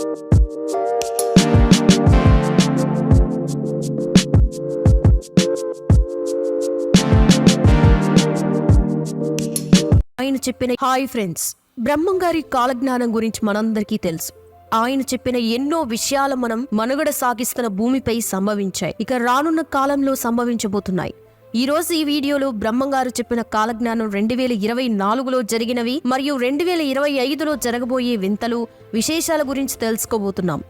ఆయన చెప్పిన hi friends బ్రహ్మం గారి కాలజ్ఞానం గురించి మనందరికీ తెలుసు. ఆయన చెప్పిన ఎన్నో విషయాలు మనం మనుగడ సాగిస్తున్న భూమిపై సంభవించాయి. ఇక రానున్న కాలంలో సంభవించబోతున్నాయి. ఈరోజు ఈ వీడియోలో బ్రహ్మంగారు చెప్పిన కాలజ్ఞానం రెండు వేల ఇరవై నాలుగులో జరిగినవి మరియు రెండు వేల ఇరవై ఐదులో జరగబోయే వింతలు విశేషాల గురించి తెలుసుకోబోతున్నాం.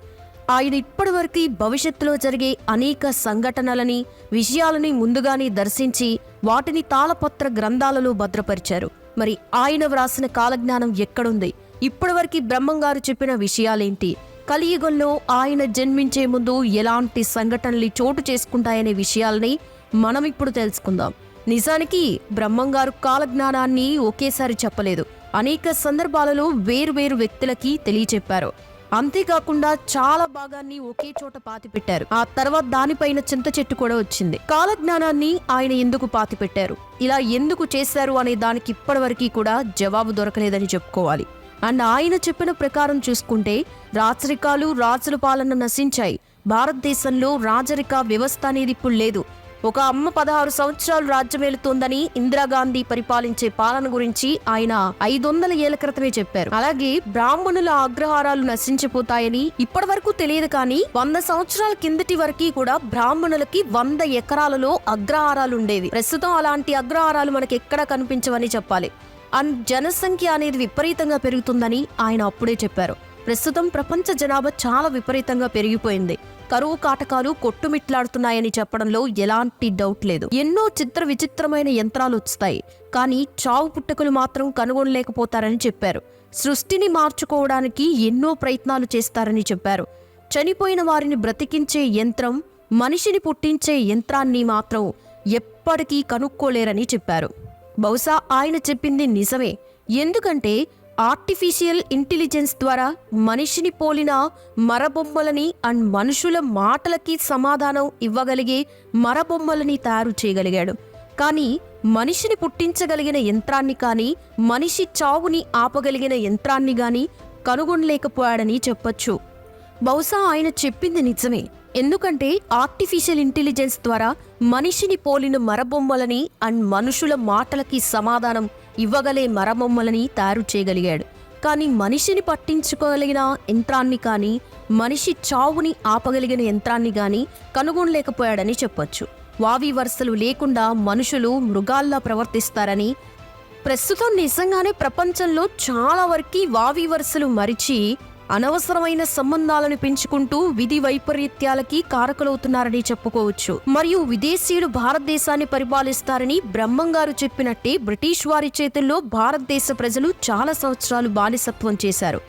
ఆయన ఇప్పటివరకు భవిష్యత్తులో జరిగే అనేక సంఘటనలని విషయాలని ముందుగానే దర్శించి వాటిని తాళపత్ర గ్రంథాలలో భద్రపరిచారు. మరి ఆయన వ్రాసిన కాలజ్ఞానం ఎక్కడుంది? ఇప్పటివరకు బ్రహ్మంగారు చెప్పిన విషయాలేంటి? కలియుగంలో ఆయన జన్మించే ముందు ఎలాంటి సంఘటనలు చోటు చేసుకుంటాయనే విషయాల్ని మనం ఇప్పుడు తెలుసుకుందాం. నిజానికి బ్రహ్మంగారు కాలజ్ఞానాన్ని ఒకేసారి చెప్పలేదు. అనేక సందర్భాలలో వేరు వ్యక్తులకి తెలియచెప్పారు. అంతేకాకుండా చాలా భాగాన్ని ఒకే చోట పాతిపెట్టారు. ఆ తర్వాత దానిపైన చింత చెట్టు కూడా వచ్చింది. కాలజ్ఞానాన్ని ఆయన ఎందుకు పాతిపెట్టారు? ఇలా ఎందుకు చేశారు అనే దానికి ఇప్పటివరకు కూడా జవాబు దొరకలేదని చెప్పుకోవాలి. అండ్ ఆయన చెప్పిన ప్రకారం చూసుకుంటే రాచరికాలు రాజుల పాలన నశించాయి. భారతదేశంలో రాజరిక వ్యవస్థ అనేది ఇప్పుడు లేదు. ఒక అమ్మ పదహారు సంవత్సరాలు రాజ్యమేలుతోందని ఇందిరాగాంధీ పరిపాలించే పాలన గురించి ఆయన ఐదు వందల ఏళ్ళ క్రితమే చెప్పారు. అలాగే బ్రాహ్మణుల అగ్రహారాలు నశించిపోతాయని ఇప్పటి వరకు తెలియదు కానీ వంద సంవత్సరాల కిందటి వరకు కూడా బ్రాహ్మణులకి వంద ఎకరాలలో అగ్రహారాలు ఉండేవి. ప్రస్తుతం అలాంటి అగ్రహారాలు మనకి ఎక్కడా కనిపించవని చెప్పాలి. అండ్ జనసంఖ్య అనేది విపరీతంగా పెరుగుతుందని ఆయన అప్పుడే చెప్పారు. ప్రస్తుతం ప్రపంచ జనాభా చాలా విపరీతంగా పెరిగిపోయింది. కరువు కాటకాలు కొట్టుమిట్లాడుతున్నాయని చెప్పడంలో ఎలాంటి డౌట్ లేదు. ఎన్నో చిత్ర విచిత్రమైన యంత్రాలు వస్తాయి కానీ చావు పుట్టకలు మాత్రం కనుగొనలేకపోతారని చెప్పారు. సృష్టిని మార్చుకోవడానికి ఎన్నో ప్రయత్నాలు చేస్తారని చెప్పారు. చనిపోయిన వారిని బ్రతికించే యంత్రం మనిషిని పుట్టించే యంత్రాన్ని మాత్రం ఎప్పటికీ కనుక్కోలేరని చెప్పారు. బహుశా ఆయన చెప్పింది నిజమే. ఎందుకంటే ఆర్టిఫిషియల్ ఇంటెలిజెన్స్ ద్వారా మనిషిని పోలిన మరబొమ్మలని అండ్ మనుషుల మాటలకి సమాధానం ఇవ్వగలిగే మరబొమ్మలని తయారు చేయగలిగాడు. కానీ మనిషిని పుట్టించగలిగిన యంత్రాన్ని కానీ మనిషి చావుని ఆపగలిగిన యంత్రాన్ని గాని కనుగొనలేకపోయాడని చెప్పొచ్చు. బహుశా ఆయన చెప్పింది నిజమే. ఎందుకంటే ఆర్టిఫిషియల్ ఇంటెలిజెన్స్ ద్వారా మనిషిని పోలిన మరబొమ్మలని అండ్ మనుషుల మాటలకి సమాధానం ఇవ్వగలే మరబొమ్మలని తయారు చేయగలిగాడు. కానీ మనిషిని పట్టించుకోగలిగిన యంత్రాన్ని కానీ మనిషి చావుని ఆపగలిగిన యంత్రాన్ని కానీ కనుగొనలేకపోయాడని చెప్పొచ్చు. వావి వరుసలు లేకుండా మనుషులు మృగాల్లా ప్రవర్తిస్తారని ప్రస్తుతం నిజంగానే ప్రపంచంలో చాలా వరకు వావి వరుసలు మరిచి అనవసరమైన సంబంధాలను పెంచుకుంటూ విధి వైపరీత్యాలకి కారకులవుతున్నారని చెప్పుకోవచ్చు. మరియు విదేశీయులు భారతదేశాన్ని పరిపాలిస్తారని బ్రహ్మంగారు చెప్పినట్టే బ్రిటిష్ వారి చేతుల్లో భారతదేశ ప్రజలు చాలా సంవత్సరాలు బానిసత్వం చేశారు.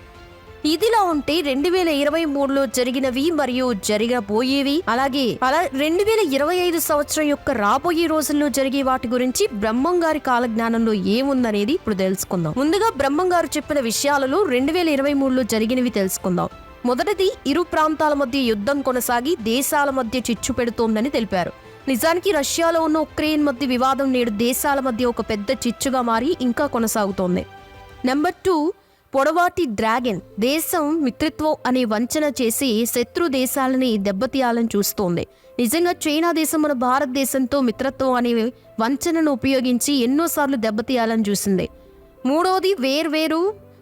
ఇదిలా ఉంటే రెండు వేల ఇరవై మూడులో జరిగినవి మరియు జరగబోయేవి. అలాగే అలా రెండు వేల ఇరవై ఐదు సంవత్సరం యొక్క రాబోయే రోజుల్లో జరిగే వాటి గురించి బ్రహ్మం గారి కాలజ్ఞానంలో ఏముందనేది ఇప్పుడు తెలుసుకుందాం. ముందుగా బ్రహ్మం గారు చెప్పిన విషయాలలో రెండు వేల ఇరవై మూడులో జరిగినవి తెలుసుకుందాం. మొదటిది ఇరు ప్రాంతాల మధ్య యుద్ధం కొనసాగి దేశాల మధ్య చిచ్చు పెడుతోందని తెలిపారు. నిజానికి రష్యాలో ఉన్న ఉక్రెయిన్ మధ్య వివాదం నేడు దేశాల మధ్య ఒక పెద్ద చిచ్చుగా మారి ఇంకా కొనసాగుతోంది. నెంబర్ టూ పొడవాటి డ్రాగన్ దేశం మిత్రత్వం అనే వంచన చేసి శత్రు దేశాలని దెబ్బతీయాలని చూస్తోంది. నిజంగా చైనా దేశం మన భారతదేశంతో మిత్రత్వం అనే వంచనను ఉపయోగించి ఎన్నోసార్లు దెబ్బతీయాలని చూసింది. మూడోది వేర్వేరు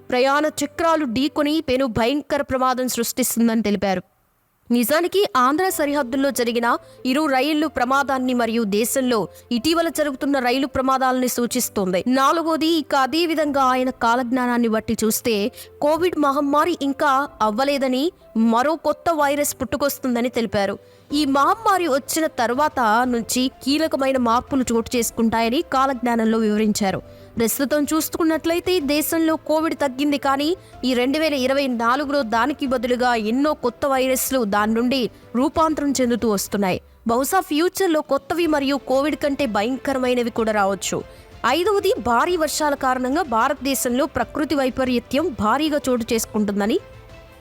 ప్రయాణ చక్రాలు ఢీకొని పెను భయంకర ప్రమాదం సృష్టిస్తుందని తెలిపారు. నిజానికి ఆంధ్ర సరిహద్దుల్లో జరిగిన ఇరు రైళ్ళు ప్రమాదాన్ని మరియు దేశంలో ఇటీవల జరుగుతున్న రైలు ప్రమాదాలని సూచిస్తోంది. నాలుగోది ఇక అదే విధంగా ఆయన కాలజ్ఞానాన్ని బట్టి చూస్తే కోవిడ్ మహమ్మారి ఇంకా అవ్వలేదని మరో కొత్త వైరస్ పుట్టుకొస్తుందని తెలిపారు. ఈ మహమ్మారి వచ్చిన తర్వాత నుంచి కీలకమైన మార్పులు చోటు చేసుకుంటాయని కాలజ్ఞానంలో వివరించారు. ప్రస్తుతం చూసుకున్నట్లయితే దేశంలో కోవిడ్ తగ్గింది కానీ ఈ రెండు వేల ఇరవై నాలుగులో దానికి బదులుగా ఎన్నో కొత్త వైరస్లు దాని నుండి రూపాంతరం చెందుతూ వస్తున్నాయి. బహుశా ఫ్యూచర్లో కొత్తవి మరియు కోవిడ్ కంటే భయంకరమైనవి కూడా రావచ్చు. ఐదవది భారీ వర్షాల కారణంగా భారతదేశంలో ప్రకృతి వైపరీత్యం భారీగా చోటు చేసుకుంటుందని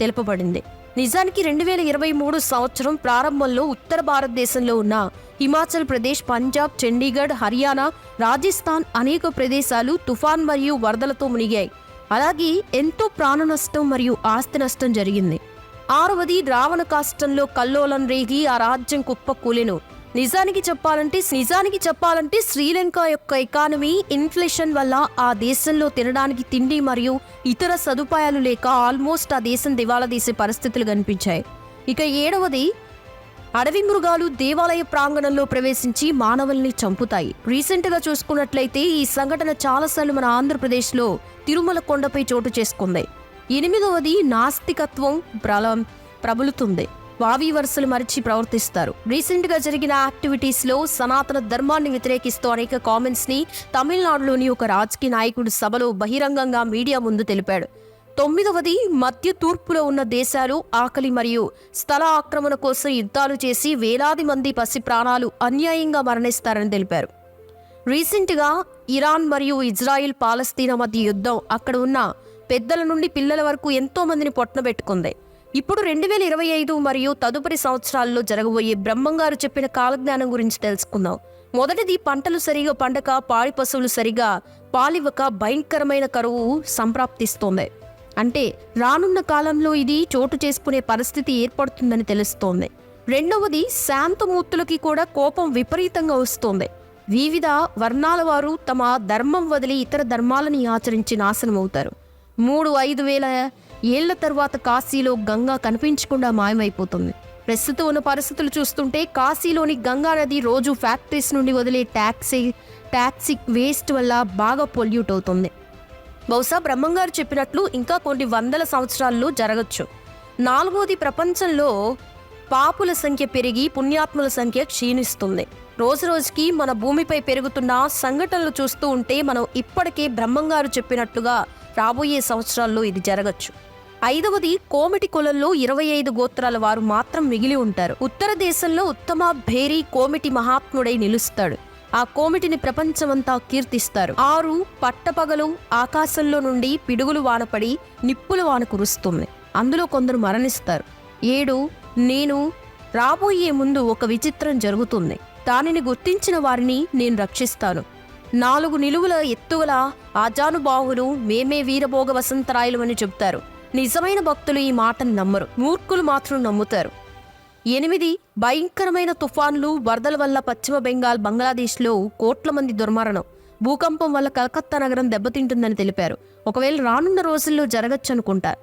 తెలుపబడింది. నిజానికి రెండు వేల ఇరవై మూడు సంవత్సరం ప్రారంభంలో ఉత్తర భారతదేశంలో ఉన్న హిమాచల్ ప్రదేశ్ పంజాబ్ చండీగఢ్ హర్యానా రాజస్థాన్ అనేక ప్రదేశాలు తుఫాన్ మరియు వరదలతో మునిగాయి. అలాగే ఎంతో ప్రాణ నష్టం మరియు ఆస్తి నష్టం జరిగింది. ఆరవది రావణ కాష్టంలో కల్లోలం రేగి ఆ రాజ్యం కుప్పకూలెను. నిజానికి చెప్పాలంటే నిజానికి చెప్పాలంటే శ్రీలంక యొక్క ఎకానమీ ఇన్ఫ్లేషన్ వల్ల ఆ దేశంలో తినడానికి తిండి మరియు ఇతర సదుపాయాలు లేక ఆల్మోస్ట్ ఆ దేశం దివాలా తీసే పరిస్థితులు కనిపించాయి. ఇక ఏడవది అడవి మృగాలు దేవాలయ ప్రాంగణంలో ప్రవేశించి మానవుల్ని చంపుతాయి. రీసెంట్గా చూసుకున్నట్లయితే ఈ సంఘటన చాలాసార్లు మన ఆంధ్రప్రదేశ్లో తిరుమల కొండపై చోటు చేసుకుంది. ఎనిమిదవది నాస్తికత్వం ప్రలం ప్రబలుతుంది. వావి వరుసలు మరిచి ప్రవర్తిస్తారు. రీసెంట్గా జరిగిన యాక్టివిటీస్లో సనాతన ధర్మాన్ని వ్యతిరేకిస్తూ అనేక కామెంట్స్ని తమిళనాడులోని ఒక రాజకీయ నాయకుడు సభలో బహిరంగంగా మీడియా ముందు తెలిపాడు. తొమ్మిదవది మధ్య తూర్పులో ఉన్న దేశాలు ఆకలి మరియు స్థల ఆక్రమణ కోసం యుద్ధాలు చేసి వేలాది మంది పసి ప్రాణాలు అన్యాయంగా మరణిస్తారని తెలిపారు. రీసెంట్గా ఇరాన్ మరియు ఇజ్రాయిల్ పాలస్తీనా మధ్య యుద్ధం అక్కడ ఉన్న పెద్దల నుండి పిల్లల వరకు ఎంతో మందిని పొట్టనబెట్టుకుంది ఇప్పుడు రెండు వేల ఇరవై ఐదు మరియు తదుపరి సంవత్సరాల్లో జరగబోయే బ్రహ్మంగారు చెప్పిన కాలజ్ఞానం గురించి తెలుసుకుందాం. మొదటిది పంటలు సరిగా పండక పాడి పశువులు సరిగా పాలివ్వక భయంకరమైన కరువు సంప్రాప్తిస్తోంది. అంటే రానున్న కాలంలో ఇది చోటు చేసుకునే పరిస్థితి ఏర్పడుతుందని తెలుస్తోంది. రెండవది శాంతమూర్తులకి కూడా కోపం విపరీతంగా వస్తోంది. వివిధ వర్ణాల వారు తమ ధర్మం వదిలి ఇతర ధర్మాలని ఆచరించి నాశనమవుతారు. మూడు ఐదు వేల ఏళ్ళ తర్వాత కాశీలో గంగా కనిపించకుండా మాయమైపోతుంది. ప్రస్తుతం ఉన్న పరిస్థితులు చూస్తుంటే కాశీలోని గంగా నది రోజు ఫ్యాక్టరీస్ నుండి వదిలే ట్యాక్సీ టాక్సిక్ వేస్ట్ వల్ల బాగా పొల్యూట్ అవుతుంది. బహుశా బ్రహ్మంగారు చెప్పినట్లు ఇంకా కొన్ని వందల సంవత్సరాల్లో జరగచ్చు. నాలుగోది ప్రపంచంలో పాపుల సంఖ్య పెరిగి పుణ్యాత్ముల సంఖ్య క్షీణిస్తుంది. రోజు రోజుకి మన భూమిపై పెరుగుతున్న సంఘటనలు చూస్తూ ఉంటే మనం ఇప్పటికే బ్రహ్మంగారు చెప్పినట్లుగా రాబోయే సంవత్సరాల్లో ఇది జరగచ్చు. ఐదవది కోమిటి కులంలో ఇరవై ఐదు గోత్రాల వారు మాత్రం మిగిలి ఉంటారు. ఉత్తర దేశంలో ఉత్తమ భేరీ కోమిటి మహాత్ముడై నిలుస్తాడు. ఆ కోమిటిని ప్రపంచమంతా కీర్తిస్తారు. ఆరు పట్టపగలు ఆకాశంలో నుండి పిడుగులు వానపడి నిప్పులు వాన కురుస్తుంది అందులో కొందరు మరణిస్తారు. ఏడు నేను రాబోయే ముందు ఒక విచిత్రం జరుగుతుంది. దానిని గుర్తించిన వారిని నేను రక్షిస్తాను. నాలుగు నిలువుల ఎత్తుగల ఆజానుబాహులు మేమే వీరభోగ వసంతరాయలు అని చెబుతారు. నిజమైన భక్తులు ఈ మాటను నమ్మరు. మూర్ఖులు మాత్రం నమ్ముతారు. ఎనిమిది భయంకరమైన తుఫాన్లు వరదల వల్ల పశ్చిమ బెంగాల్ బంగ్లాదేశ్లో కోట్ల మంది దుర్మరణం. భూకంపం వల్ల కలకత్తా నగరం దెబ్బతింటుందని తెలిపారు. ఒకవేళ రానున్న రోజుల్లో జరగచ్చు అనుకుంటారు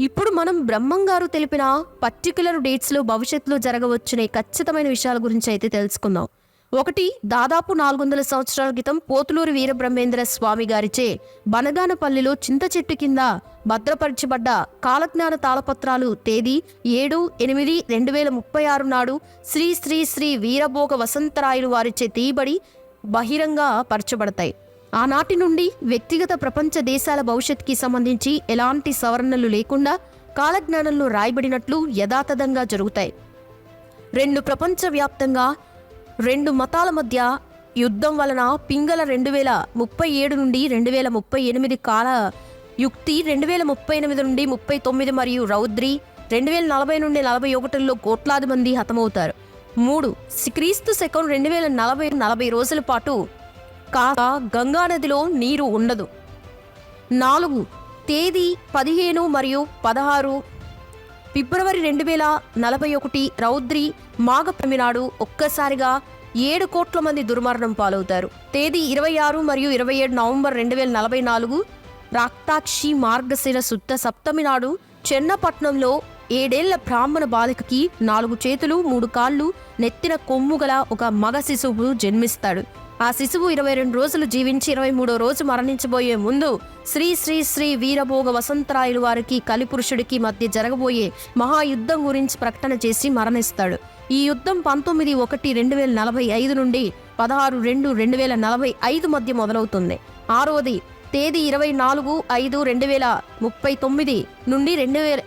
ఇప్పుడు మనం బ్రహ్మం గారు తెలిపిన పర్టికులర్ డేట్స్లో భవిష్యత్తులో జరగవచ్చునే ఖచ్చితమైన విషయాల గురించి అయితే తెలుసుకుందాం. ఒకటి దాదాపు నాలుగు వందల సంవత్సరాల క్రితం పోతులూరు వీరబ్రహ్మేంద్ర స్వామి గారిచే బనగానపల్లిలో చింత చెట్టు కింద భద్రపరచబడ్డ కాలజ్ఞాన తాళపత్రాలు తేదీ ఏడు ఎనిమిది రెండు వేల ముప్పై ఆరు నాడు శ్రీ శ్రీ శ్రీ వీరభోగ వసంతరాయలు వారిచే తీయబడి బహిరంగ పరచబడతాయి. ఆనాటి నుండి వ్యక్తిగత ప్రపంచ దేశాల భవిష్యత్కి సంబంధించి ఎలాంటి సవరణలు లేకుండా కాలజ్ఞానంలో రాయబడినట్లు యథాతథంగా జరుగుతాయి. రెండు ప్రపంచవ్యాప్తంగా రెండు మతాల మధ్య యుద్ధం వలన పింగళ రెండు వేల ముప్పై ఏడు నుండి రెండు వేల ముప్పై ఎనిమిది కాల యుక్తి రెండు వేల ముప్పై ఎనిమిది నుండి ముప్పై తొమ్మిది మరియు రౌద్రి రెండు వేల నలభై నుండి నలభై ఒకటిలో కోట్లాది మంది హతమవుతారు. మూడు క్రీస్తు శకం రెండు వేల నలభై నలభై రోజుల పాటు కాక గంగానదిలో నీరు ఉండదు. నాలుగు తేదీ పదిహేను మరియు పదహారు ఫిబ్రవరి రెండు వేల నలభై ఒకటి రౌద్రి మాఘప్రమి నాడు ఒక్కసారిగా ఏడు కోట్ల మంది దుర్మరణం పాలవుతారు. తేదీ ఇరవై ఆరు మరియు ఇరవై ఏడు నవంబర్ రెండు వేల నలభై నాలుగు రాక్తాక్షి మార్గశిర శుద్ధ సప్తమి నాడు చెన్నపట్నంలో ఏడేళ్ళ బ్రాహ్మణ బాలికకి నాలుగు చేతులు మూడు కాళ్ళు నెత్తిన కొమ్ము గల ఒక మగ శిశువు జన్మిస్తాడు. ఆ శిశువు ఇరవై రెండు రోజులు జీవించి ఇరవై మూడో రోజు మరణించబోయే ముందు శ్రీ శ్రీ శ్రీ వీరభోగ వసంతరాయలు వారికి కలిపురుషుడికి మధ్య జరగబోయే మహాయుద్ధం గురించి ప్రకటన చేసి మరణిస్తాడు. ఈ యుద్ధం పంతొమ్మిది ఒకటి రెండు వేల నలభై ఐదు నుండి పదహారు రెండు రెండు వేల నలభై ఐదు మధ్య మొదలవుతుంది. ఆరోది తేదీ ఇరవై నాలుగు ఐదు రెండు వేల ముప్పై తొమ్మిది నుండి రెండు వేల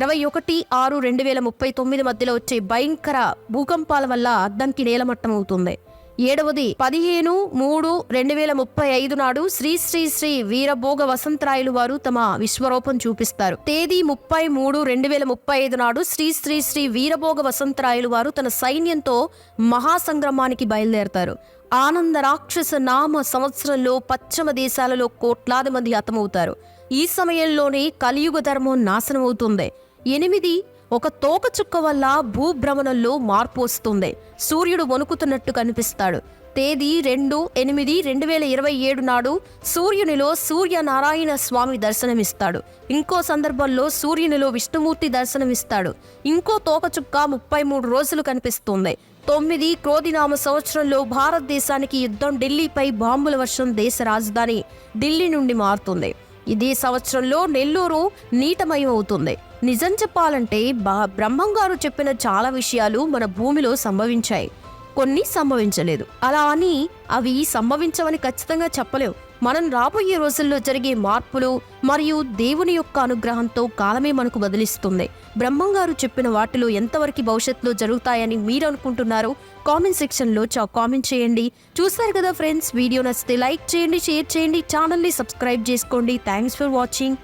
ఇరవై ఒకటి ఆరు రెండు వేల ముప్పై తొమ్మిది మధ్యలో వచ్చే భయంకర భూకంపాల వల్ల అద్దంకి నేలమట్టమవుతుంది. ఏడవది పదిహేను మూడు రెండు వేల ముప్పై ఐదు నాడు శ్రీ శ్రీ శ్రీ వీరభోగ వసంతరాయలు వారు తమ విశ్వరూపం చూపిస్తారు. తేదీ ముప్పై మూడు రెండు వేల ముప్పై ఐదు నాడు శ్రీ శ్రీ శ్రీ వీరభోగ వసంతరాయలు వారు తన సైన్యంతో మహాసంగ్రమానికి బయలుదేరతారు. ఆనంద రాక్షస నామ సంవత్సరంలో పశ్చిమ దేశాలలో కోట్లాది మంది హతమవుతారు. ఈ సమయంలోనే కలియుగ ధర్మం నాశనమవుతుంది. ఎనిమిది ఒక తోక చుక్క వల్ల భూభ్రమణంలో మార్పు వస్తుంది. సూర్యుడు వణుకుతున్నట్టు కనిపిస్తాడు. తేదీ రెండు ఎనిమిది రెండు వేల ఇరవై ఏడు నాడు సూర్యునిలో సూర్యనారాయణ స్వామి దర్శనమిస్తాడు. ఇంకో సందర్భంలో సూర్యునిలో విష్ణుమూర్తి దర్శనమిస్తాడు. ఇంకో తోకచుక్క ముప్పై మూడు రోజులు కనిపిస్తుంది. తొమ్మిది క్రోధినామ సంవత్సరంలో భారతదేశానికి యుద్ధం ఢిల్లీపై బాంబుల వర్షం దేశ రాజధాని ఢిల్లీ నుండి మారుతుంది. ఇదే సంవత్సరంలో నెల్లూరు నీటమయం అవుతుంది నిజం చెప్పాలంటే బ్రహ్మం గారు చెప్పిన చాలా విషయాలు మన భూమిలో సంభవించాయి. కొన్ని సంభవించలేదు. అలా అని అవి సంభవించవని ఖచ్చితంగా చెప్పలేవు. మనం రాబోయే రోజుల్లో జరిగే మార్పులు మరియు దేవుని యొక్క అనుగ్రహంతో కాలమే మనకు బదిలిస్తుంది. బ్రహ్మంగారు చెప్పిన వాటిలో ఎంతవరకు భవిష్యత్తులో జరుగుతాయని మీరు అనుకుంటున్నారు కామెంట్ సెక్షన్లో చా కామెంట్ చేయండి. చూస్తారు కదా ఫ్రెండ్స్ వీడియో నచ్చితే లైక్ చేయండి షేర్ చేయండి ఛానల్ని సబ్స్క్రైబ్ చేసుకోండి. Thanks for watching.